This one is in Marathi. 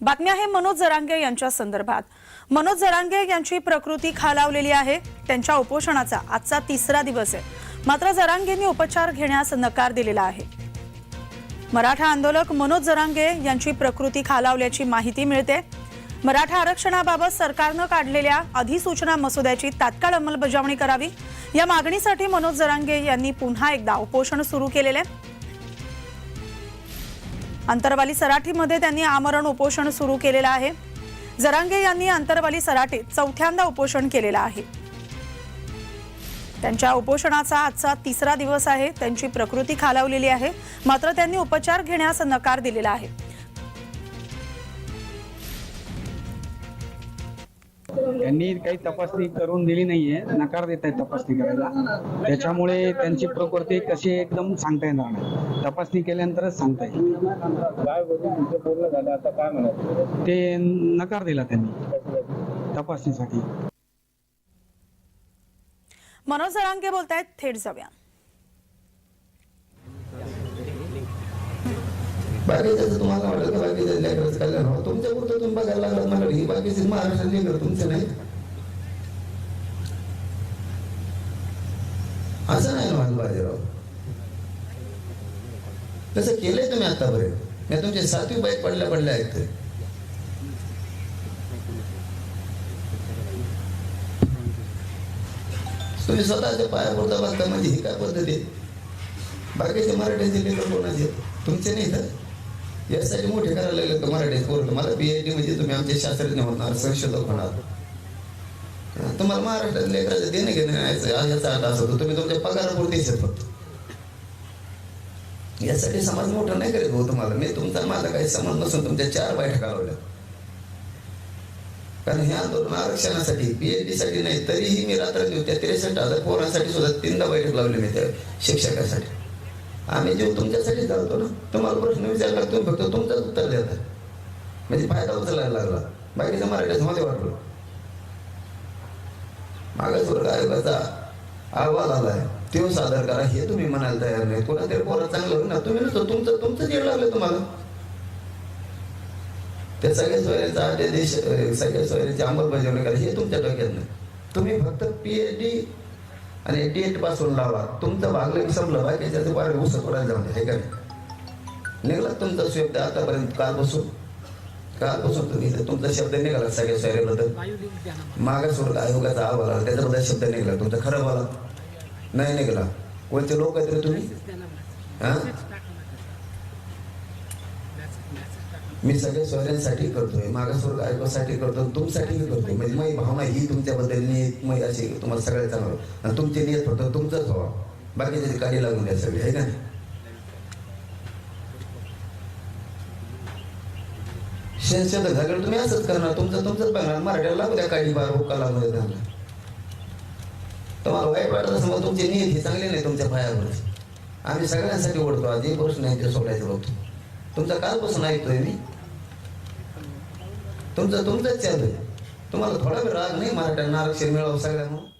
बातमी आहे मनोज जरांगे यांच्या संदर्भात. मनोज जरांगे यांची प्रकृती खालावलेली आहे. त्यांच्या उपोषणाचा आजचा तिसरा दिवस आहे. मात्र जरांगेंनी उपचार घेण्यास नकार दिलेला आहे. मराठा आंदोलक मनोज जरांगे यांची प्रकृती खालावल्याची माहिती मिळते. मराठा आरक्षणाबाबत सरकारनं काढलेल्या अधिसूचना मसुद्याची तात्काळ अंमलबजावणी करावी. या मागणीसाठी मनोज जरांगे यांनी पुन्हा एकदा उपोषण सुरू केलेले आहे. अंतरवाली सराठीमध्ये त्यांनी आमरण उपोषण सुरू केलेलं आहे. जरांगे यांनी अंतरवाली सराठीत चौथ्यांदा उपोषण केलेलं आहे. त्यांच्या उपोषणाचा आजचा तिसरा दिवस आहे. त्यांची प्रकृती खालावलेली आहे. मात्र त्यांनी उपचार घेण्यास नकार दिलेला आहे. त्यांनी काही तपासणी करून दिली नाहीये नकार देत आहेत तपासणी करायला. त्याच्यामुळे त्यांची प्रकृती कशी आहे एकदम सांगता येणार नाही. तपासणी केल्यानंतरच सांगता येईल. काय बोलून तुमचं बोलणं झालं आता काय म्हणायचं? ते नकार दिला त्यांनी. तपासणीसाठी. मनोज जरांगे बोलतायत थेट जाऊया. बाकीचं तुम्हाला वाटलं का कल्याण व्हावं तुमच्या पुरतं तुम्ही बघायला बाकीचे महाराष्ट्र लेकर तुमचे नाही? असं नाही व्हायला बाजीराव? तसं केलंय तुम्ही आतापर्यंत. मी तुमचे सातवी बाईक पडल्या पडल्या आहेत तुम्ही स्वतःच्या पाया पडता बघता म्हणजे ही काय पद्धती बाकीचे मराठीचे लेकर कोणाचे तुमचे नाही तर? यासाठी मोठे करायला लागले तर मराठी बी मला डी म्हणजे तुम्ही आमचे शास्त्रज्ञ होणार संशोधक होणार. अं, तुम्हाला महाराष्ट्रात लेकराचं देणे घेणे नाही याचा आठ असतो तुम्ही तुमच्या पगारापुरते येतात फक्त यासाठी समाज मोठा नाही करीत भाऊ तुम्हाला. मी तुमचा माझा काही संबंध नसून तुमच्या चार बैठका लावल्या. कारण हे आंदोलन आरक्षणासाठी पीएचडी साठी नाही तरीही मी रात्र त्या त्रेसष्ट हजार पोरांसाठी सुद्धा तीनदा बैठक लावली मी त्या शिक्षकासाठी. आम्ही जीव तुमच्यासाठी चालतो ना. तुम्हाला प्रश्न विचारला तुम्ही फक्त तुमचंच उत्तर देता म्हणजे फायदा उचलायला लागला बाकीच्या मराठीत मध्ये वाटलं. मागासवर्ग आयोगाचा अहवाल आलाय. तो सादर करा. हे तुम्ही म्हणायला तयार नाही. कोणातरी पोरं चांगलं होईल ना. तुम्ही नुसतं तुमचं तुमचं जेड लागलं तुम्हाला. त्या सगळ्या सोयऱ्यांचा अध्यादेश सगळ्या सोयऱ्यांची अंमलबजावणी करा. हे तुमच्या डोक्यात नाही. तुम्ही फक्त पीएचडी आणि डीएटपासून लावा. तुमचं भागलं की बाय त्याच्या वारे उसं पडायला जाऊन हे का निघाला तुमचा शब्द आतापर्यंत कालपासून. कालपासून तुम्ही इथं तुमचा शब्द निघाला सगळ्या सोयऱ्याबद्दल मागासवर्ग आयोगाचा अहवाल आला त्याच्याबद्दल शब्द निघाला. तुमचा खरं आला. नाही निघाला. कोणते लोक आहेत रे तुम्ही? हा? मी सगळ्या सोयऱ्यांसाठी करतोय मागासवर्ग आयोगासाठी करतो तुमच्यासाठी करतोय. म्हणजे माझी भावना ही तुमच्याबद्दल नीट मग अशी तुम्हाला सगळ्या चांगलं आणि तुमची नियत फक्त तुमचंच व्हावं. बाकीचे कार्य लागून द्या सगळे आहे का नाही? झाल्यावर तुम्ही असंच करणार तुमचं तुमचंच बघणार. मराठ्याला लागू द्या काही बार हुक्का लागू द्या त्यांना. तुम्हाला वाईट वाटत असं मग तुमची नियत ही चांगली नाही तुमच्या पायावर आम्ही सगळ्यांसाठी ओढतो आज एक प्रश्न नाही ते सोडायचं बघतो. तुमचा कालपासून ऐकतोय मी. तुमचं तुमचंच चालू आहे. तुम्हाला थोडा वेळ राग नाही मराठ्यांना आरक्षण मिळावं सगळ्यांना?